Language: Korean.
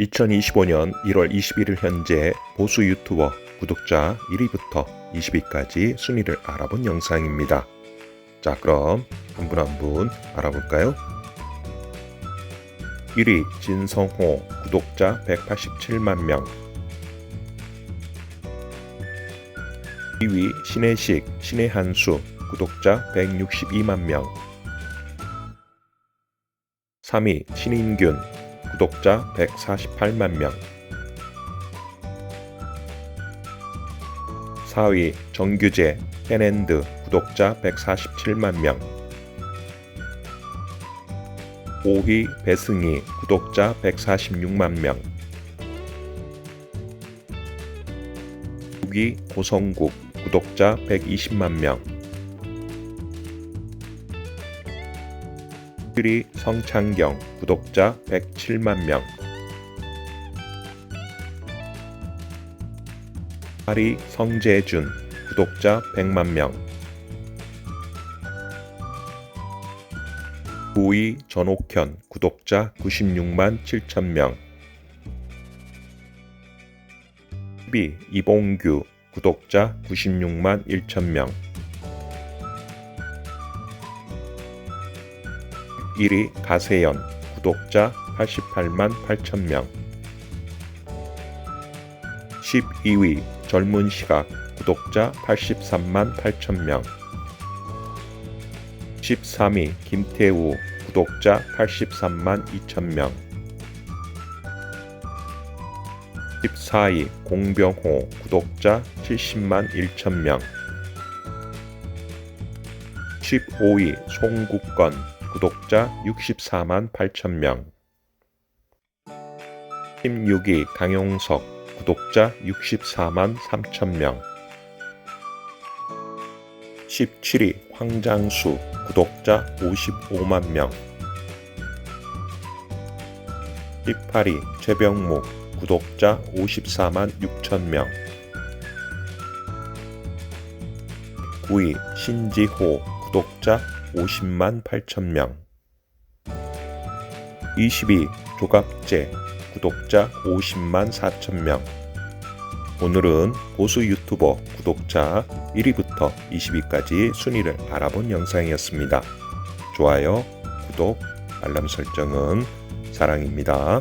2025년 1월 21일 현재 보수 유튜버 구독자 1위부터 20위까지 순위를 알아본 영상입니다. 자, 그럼 한 분 한 분 알아볼까요? 1위 진성호 구독자 187만 명 2위 신혜식 신혜한수 구독자 162만 명 3위 신인균 구독자 148만 명. 4위 정규재 팬앤드 구독자 147만 명. 5위 배승희 구독자 146만 명. 6위 고성국 구독자 120만 명 7위 성창경 구독자 107만 명. 8위 성재준 구독자 100만 명. 9위 전옥현 구독자 96만 7천 명. 10위 이봉규 구독자 96만 1천 명 1위 가세연 구독자 88만 8천 명. 12위 젊은 시각 구독자 83만 8천 명. 13위 김태우 구독자 83만 2천 명. 14위 공병호 구독자 70만 1천 명. 15위 송국건 구독자 64만 8천 명. 16위 강용석 구독자 64만 3천 명. 17위 황장수 구독자 55만 명. 18위 최병목 구독자 54만 6천 명. 9위 신지호 구독자 50만 8천 명 20위 조갑재 구독자 50만 4천 명 오늘은 보수 유튜버 구독자 1위부터 20위까지 순위를 알아본 영상이었습니다. 좋아요, 구독, 알람 설정은 사랑입니다.